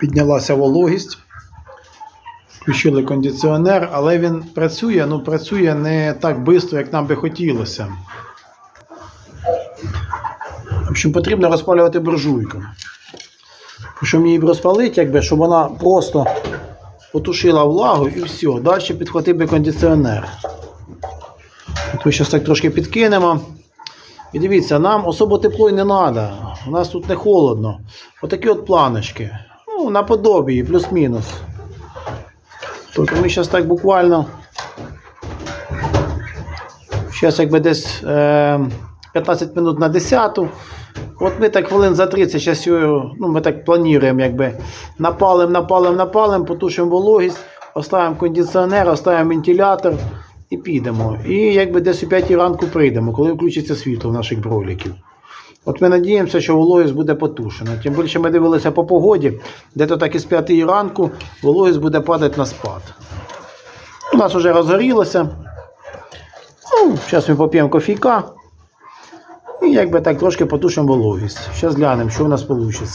Піднялася вологість. Включили кондиціонер, але він працює, ну працює не так швидко, як нам би хотілося. В общем, потрібно розпалювати буржуйку. Щоб її розпалити, якби, щоб вона просто потушила влагу і все. Далі підхватив би кондиціонер. От ми зараз так трошки підкинемо. І дивіться, нам особо тепло й не треба. У нас тут не холодно. Отакі от планочки. Ну, наподобі, плюс-мінус. Тобто ми зараз так буквально. Зараз якби десь е, 15 минут на 10. От ми так хвилин за 30, зараз ну, ми так плануємо, якби напалим, напалим, напалим, потушимо вологість, оставимо кондиціонер, оставимо вентилятор і підемо. І якби десь о 5 ранку прийдемо, коли включиться світло в наших бройліків. От ми надіємося, що вологість буде потушена. Тим більше ми дивилися по погоді, де то так із 5 ранку вологість буде падати на спад. У нас вже розгорілося. Ну, зараз ми поп'ємо кофійка. І якби так трошки потушимо вологість. Зараз глянемо, що у нас вийде.